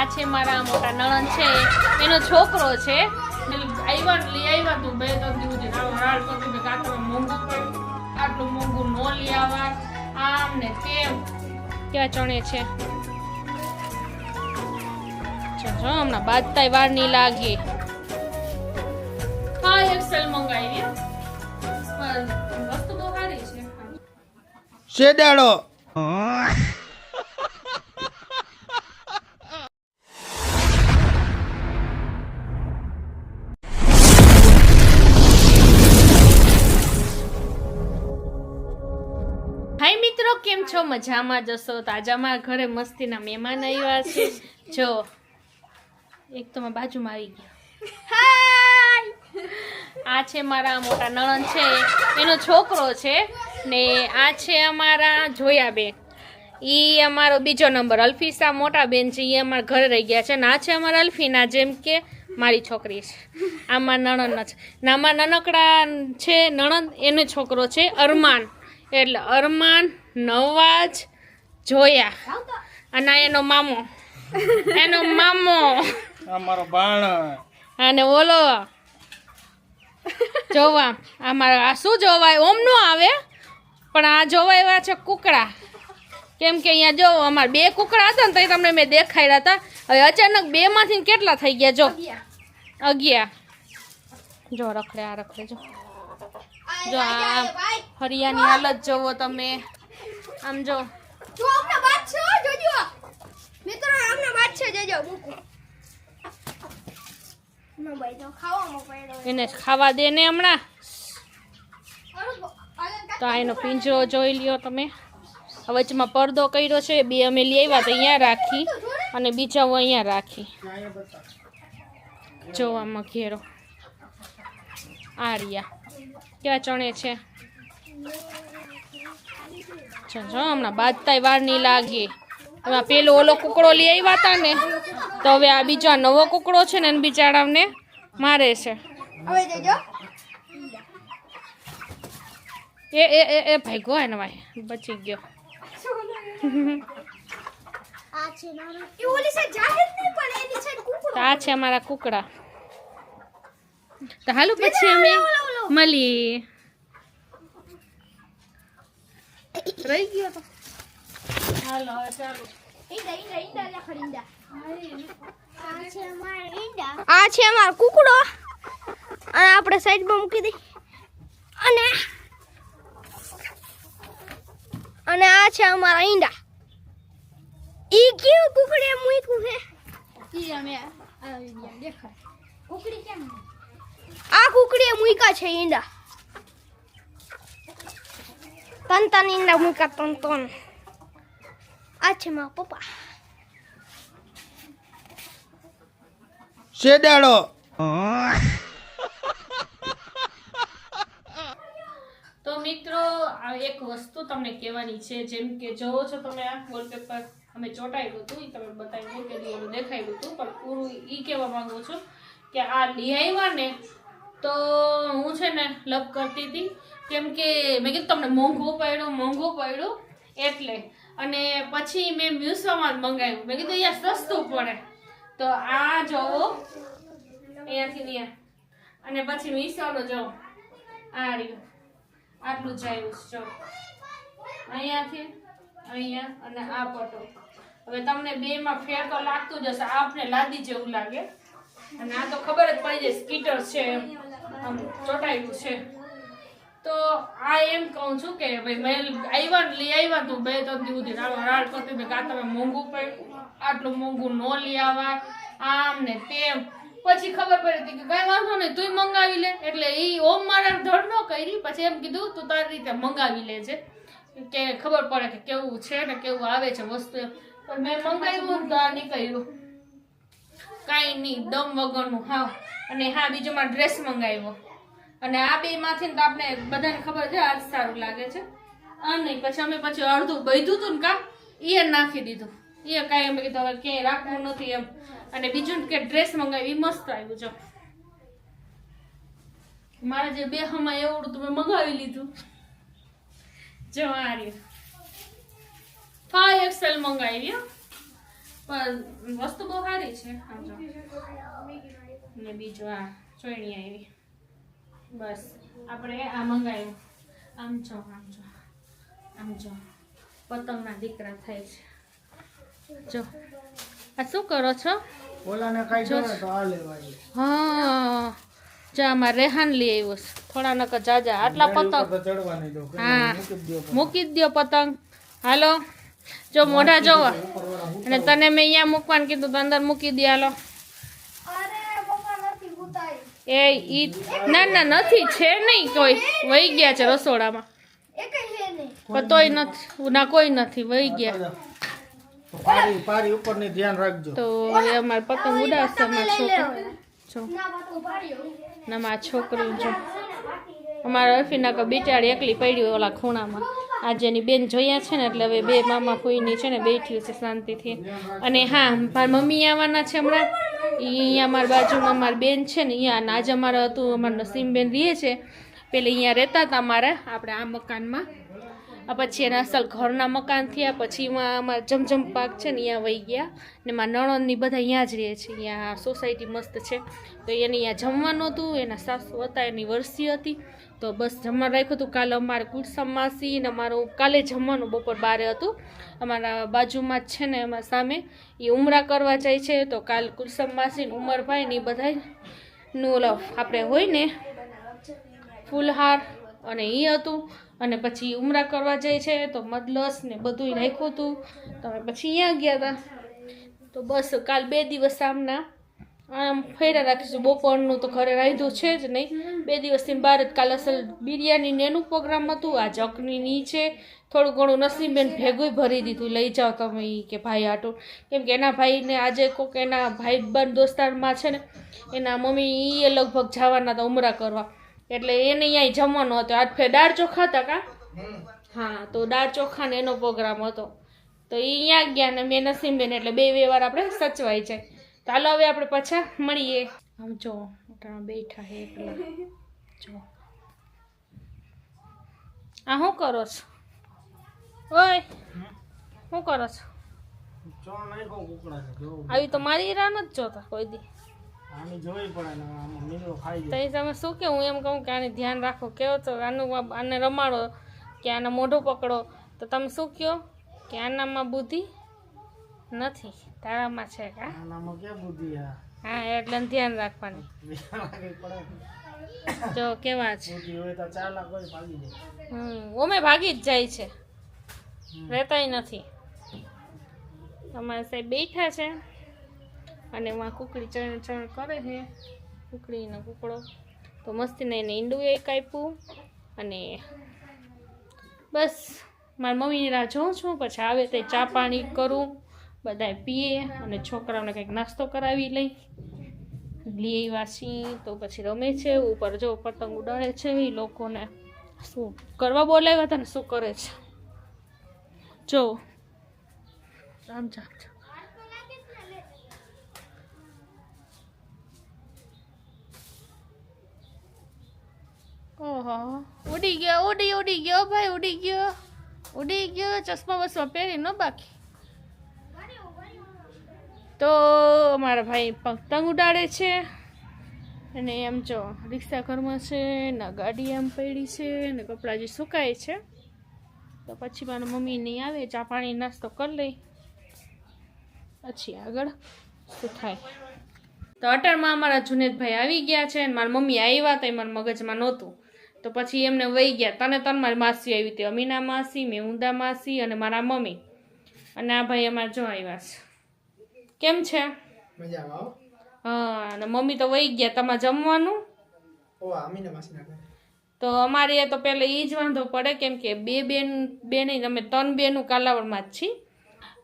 આ છે મારા મોટા નણંદ છે એનો છોકરો છે. આવ્યા લઈ આવ્યા તું બે ત્રણ દિવસ મોંઘું પડ્યું આટલું મોંઘું નો લઈ આવા આમ ને તેમ ક્યાં ચણે છે. જો જો હમણાં બાદતાય વાર નહીં લાગે. હા એક્સેલ મંગાવી પણ વસ્તુ બહુ સારી છે. શેડાળો. મિત્રો કેમ છો? મજામાં જશો તાજામાં અમારા ઘરે મસ્તીના મહેમાન આવ્યા છે. જો એક તો બાજુમાં આવી ગયા. આ છે મારા મોટા નણંદ છે. એનો છોકરો છે ને આ છે અમારા જોયા બેન એ અમારો બીજો નંબર અલ્ફીસા મોટા બેન છે. એ અમારા ઘરે રહી ગયા છે ને આ છે અમારા અલ્ફીના જેમ કે મારી છોકરી છે. આમાં નણંદ છે. નામાં નાનકડા છે નણંદ એનો છોકરો છે અરમાન. એટલે અરમાન નવાજ જોયા. અને એનો મામો. એનો મામો. અમારો બાણ અને ઓલો જોવા. આમાં આ શું જોવાય? ઓમ નો આવે પણ આ જોવાય એવા છે કુકડા. કેમ કે અહીંયા જો અમારે બે કુકડા હતા ને તો તમને મેં દેખાડ્યા હતા. હવે અચાનક બે માંથી કેટલા થઈ ગયા? જો. અગિયાર. જો રખડે આ રખડે જો. જો આ હરિયાની હાલત જોવો તમે. આમ જો. જો હમણાં વાત છે જોજો. મિત્રો હમણાં વાત છે જોજો એને ખાવા દે ને હમણાં. તો આ એનો પિંજરો જોઈ લ્યો તમે. વચમાં પડદો કર્યો છે બે અમે લઈ આવ્યા તો અહીંયા રાખી અને બીજા હું અહીંયા રાખી. જોવામાં ઘેરો. આ રહ્યા ક્યાં ચણે છે? જો જો હમણાં બાજતાય વાર નહીં લાગે. એમાં પેલો ઓલો કુકડો લઈ આવ્યા હતા ને તો હવે આ બીજો નવો કુકડો છે ને એને બિચારાને મારે છે. એ એ એ એ ભાઈ ગો એને ભાઈ બચી ગયો. આ છે અમારા કુકડા. તો હાલો પછી અમે મળીએ. રહી ગયો તો. હાલો ચાલો. ઈંડા ઈંડા ઈંડા લખડ ઈંડા. આ છે આ છે અમારો કુકડો. અને આપણે સાઈડમાં મૂકી દઈ અને અને આ છે અમારા ઈંડા. ઈ કેવું કુકડે મૂક્યું છે? ઈ અમે દેખાય કુકડી કેમ આ કુકડીએ મૂક્યા છે ઈંડા. તન daw ઈંડા મૂક્યા તન તન આ છે મારા પપ્પા શેડાળો તો મિત્રો આ એક વસ્તુ તમને કહેવાની છે જેમ કે જોવો છો તમે આ વોલપેપર અમે ચોંટાડ્યું હતું એ તમે બતાવ્યું કે દીવાનું દેખાયું હતું પણ પૂરું એ કહેવા માંગુ છું કે આ લઈ ને તો હું છે ને લપ કરતી હતી. કેમ કે મેં કીધું તમને મોંઘું પડ્યું, મોંઘો પડ્યું એટલે. અને પછી મેં મ્યુઝિયમમાં મંગાવ્યું. મેં કીધું અહીંયા સસ્તું પડે. તો આ જોવો. અહીંયાથી અહીંયા. અને પછી મીસાનો જો. આ રહ્યું. આટલું જ આવ્યું જો. અહીંયાથી, અહીંયા અને આ પટો હવે તમને બે માં ફેર તો લાગતું જ હશે. આપને લાદી જેવું લાગે. અને આ તો ખબર જ પડી જાય, સ્કીટર છે. આમ ચોટાયું છે. તો આ એમ કહું છું કે ભાઈ મેં આવ્યા ને લઈ આવ્યા તું બે ત્રણ દિવસ સુધી રાડ રાડ કરતી મેં કાં તમે મોંઘું પડ્યું આટલું મોંઘું ન લઈ આવા આમ ને તેમ. પછી ખબર પડી હતી કે કઈ વાંધો નહીં તું મંગાવી લે. એટલે એ ઓમ મારા ધડ ન કરી. પછી એમ કીધું, તું તારી રીતે મંગાવી લે છે કે ખબર પડે કે કેવું છે ને કેવું આવે છે વસ્તુ. પણ મેં મંગાવ્યું તો આ નીકળ્યું. કાંઈ નહીં, દમ વગરનું, હા. અને હા, બીજો મારો ડ્રેસ મંગાવ્યો. અને આ બે માંથી તો આપણે બધાને ખબર છે, આજ સારું લાગે છે. નહીં પછી અમે પછી અડધું બધું હતું ને કા એ નાખી દીધું. એ કાંઈ અમે કીધું, હવે ક્યાંય રાખવું નથી એમ. અને બીજું કે ડ્રેસ મંગાવી મસ્ત આવ્યું, જો. મારે જે બે હમા એવું તો મેં મંગાવી લીધું. જો આ રહ્યું. એક્સેલ મંગાવી. પણ વસ્તુ બહુ સારી છે. ને બીજું આ, ચોયણી આવી. બસ આપણે આ મંગાવ્યું આમ જો આમ જો આમ જો. પતંગના દીકરા થાય છે. જો. આ શું કરો છો? ઓલાને કાંઈ ગમે તો આ લેવાય. હા. જો આમાં રેહાન લઈ આવ્યો છે. થોડા નકર જાજા. આટલા પતંગ. દો હા. મૂકી જ જ દ્યો પતંગ. હાલો. જો મોઢા જોવા. અને તને મેં અહીંયા મૂકવાનું કીધું તો અંદર મૂકી દે હાલો. એ ઈ ના ના નથી છે નહીં કોઈ વહી ગયા છે રસોડામાં. પતોય પણ તોય નથી ના કોઈ નથી વહી ગયા. પારી પારી ધ્યાન રાખજો. તો એ અમારે પતંગ ઉડાડશે અમારા છોકરા. જો. ના અમારા જો. અમારા અફીના કો બિચારી એકલી પડી ઓલા ખૂણામાં. આજે એની બેન જોયા છે ને, એટલે હવે બે મામા ફોઈની છે ને બેઠી છે શાંતિથી. અને હા, મારી મમ્મી આવવાના છે હમણાં. અહીંયા અમારી બાજુમાં મારી બેન છે ને અહીંયા અને આજે અમારે હતું, અમારા નસીમબેન રહે છે. પેલે અહીંયા રહેતા હતા અમારે, આપણે આ મકાનમાં. આ પછી એના અસલ ઘરના મકાન થયા પછી એમાં અમારા જમજમ પાક છે ને અહીંયા વહી ગયા. ને મારા નણંદની બધા અહીંયા જ રહે છે. અહીંયા સોસાયટી મસ્ત છે. તો એને અહીંયા જમવાનું હતું, એના સાસુ હતા, એની વરસી હતી. તો બસ જમવાનું રાખ્યું હતું. કાલે અમારે કુલસમ માસી ને અમારું કાલે જમવાનું બપોર બારે હતું. અમારા બાજુમાં જ છે ને અમારા સામે. એ ઉમરા કરવા જાય છે. તો કાલ કુલસમ માસી ઉમરભાઈ ને એ બધા નું આપણે હોય ને ફૂલહાર. અને એ હતું. અને પછી ઉમરા કરવા જાય છે, તો મદલસ ને બધું રાખ્યું હતું. તો પછી અહીંયા ગયા હતા તો બસ કાલ બે દિવસ આમના. આમ ફેરા રાખીશું, બપોરનું તો ઘરે રાંધ્યું છે જ નહીં. બે દિવસથી બહાર જ કાલ અસલ બિરયાની ને એનું પ્રોગ્રામ હતું. આ ચકની નીચે થોડું ઘણું નસીબેન ભેગું ભરી દીધું. લઈ જાઓ તમે કે ભાઈ આટું. કેમ કે એના ભાઈને આજે કોક એના ભાઈ બંધ દોસ્તારમાં છે ને, એના મમ્મી એ લગભગ જવાના હતા ઉમરા કરવા. એટલે એને અહીંયા જમવાનો હતો. આજ ફેર દાળ ચોખા હતા કા? હા તો દાળ ચોખા ને એનો પ્રોગ્રામ હતો. તો એ અહીંયા ગયા ને મેં નસીમબેન એટલે બે બે વાર આપણે સચવાઈ જાય. તો હાલો હવે આપણે પાછા મળીએ. આમ જો બેઠા હે એટલે જો. આ શું કરો છો? ઓય શું કરો છો? જો આવી તો મારી રાહ નથી જોતા કોઈ દી. તો એ તમે શું કે હું એમ કહું કે આને ધ્યાન રાખો. કેવો તો આનું આને રમાડો. કે આને મોઢું પકડો. તો તમે શું કહો? કે આનામાં બુદ્ધિ નથી. તારામાં છે કા? હા એટલે ધ્યાન રાખવાની. જો કેવા છે? ઓમે ભાગી જ જાય છે. રહેતાય નથી. અમારા સાહેબ બેઠા છે. અને એમાં કુકડી ચણ ચણ કરે છે. કુકડીનો કુકડો. તો મસ્તીને એને ઈંડું એક આપ્યું અને બસ મારી મમ્મીની રાહ જોઉં છું. પછી આવે તે ચા પાણી કરું બધાએ પીએ અને છોકરાઓને કંઈક નાસ્તો કરાવી લઈ. લઈ વાસી તો પછી રમે છે. ઉપર જો પતંગ ઉડાડે છે એ લોકોને. શું કરવા બોલાવ્યા હતા ને શું કરે છે? જો, રામ જામ ઓહો. ઉડી ગયો, ઉડી ઉડી ગયો ભાઈ, ઉડી ગયો. ઉડી ગયો, ચશ્મા બસમાં પહેરી ન બાકી. તો મારા ભાઈ પતંગ ઉડાડે છે. અને એમ જો, રિક્ષા ઘરમાં છે, ને ગાડી આમ પડી છે, ને કપડાં જે સુકાય છે. તો પછી મારા મમ્મી નહીં આવે, ચા પાણી, નાસ્તો કરી લઈ. પછી આગળ શું થાય. તો અટલમાં અમારા જુનેદભાઈ આવી ગયા છે અને મારા મમ્મી આવ્યા હતા એ મારા મગજમાં નહોતું. તો પછી એમને વહી ગયા. તને તન મારી માસી આવી હતી. અમીના માસી મેહુંદા માસી અને મારા મમ્મી. અને આ ભાઈ અમારે જો આવ્યા છે. કેમ છે? હા. અને મમ્મી તો વહી ગયા. તમારે જમવાનું? તો અમારે તો પહેલા એ જ વાંધો પડે કેમ કે બે બેન બે નહીં અમે ત્રણ બેનું કાલાવડમાં જ છીએ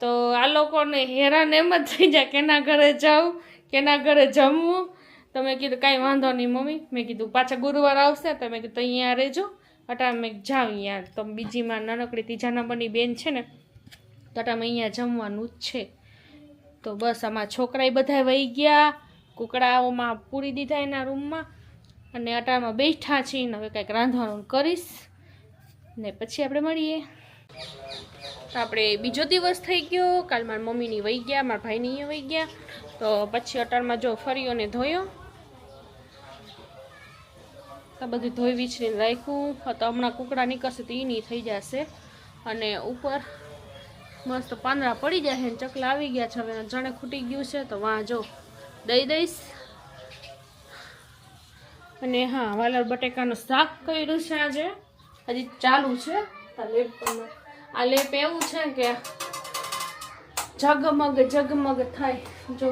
તો આ લોકોને હેરાન એમ જ થઈ જાય કેના ઘરે જાઉં કેના ઘરે જમવું. તો મેં કીધું કાંઈ વાંધો નહીં મમ્મી. મેં કીધું પાછા ગુરુવાર આવશે તો મેં કીધું અહીંયા રહેજો. અટાણે મેં જાઉં અહીંયા. તો બીજીમાં નાનકડી ત્રીજા નંબરની બેન છે ને, તો અટાણે અહીંયા જમવાનું જ છે. તો બસ આમાં છોકરાએ બધા વહી ગયા. કુકડાઓમાં પૂરી દીધા એના રૂમમાં. અને અટાણમાં બેઠા છીએ હવે કંઈક રાંધવાનું કરીશ. ને પછી આપણે મળીએ. તો આપણે બીજો દિવસ થઈ ગયો. કાલ મારા મમ્મીની વહી ગયા, મારા ભાઈની વહી ગયા. તો પછી અટાણમાં જો ફર્યો ને ધોયો. તો બધું ધોઈ વિચરીને રાખ્યું. તો હમણાં કુકડા નીકળશે તો એ નહીં થઈ જશે. અને ઉપર મસ્ત પાંદડા પડી જાય ને ચકલા આવી ગયા છે. હવે જણે ખૂટી ગયું છે. તો વાં જો દઈ દઈશ. અને હા, વાલર બટેકાનું શાક કર્યું છે આજે. હજી ચાલુ છે. આ લેપ એવું છે કે ઝગમગ ઝગમગ થાય. જો,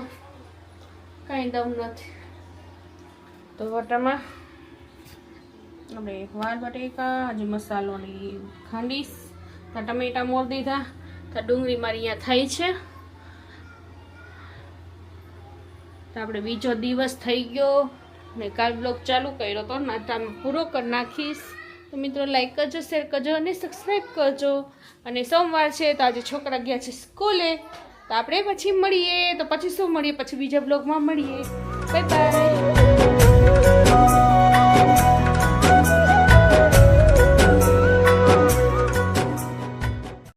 કાંઈ દમ નથી. તો વટામાં આપણે વાર બટેકા, હજુ મસાલો ખાંડીશ તો ટમેટા મોર દીધા તો ડુંગળી મારી અહીંયા થઈ છે. તો આપણે બીજો દિવસ થઈ ગયો. ને કાલ બ્લોગ ચાલુ કર્યો તો, નાતામાં પૂરો કરી નાખીશ. તો મિત્રો લાઈક કરજો શેર કરજો અને સબસ્ક્રાઈબ કરજો. અને સોમવાર છે તો આજે છોકરા ગયા છે સ્કૂલે. તો આપણે પછી મળીએ, તો પછી શું મળીએ? પછી બીજા બ્લોગમાં મળીએ. Bye bye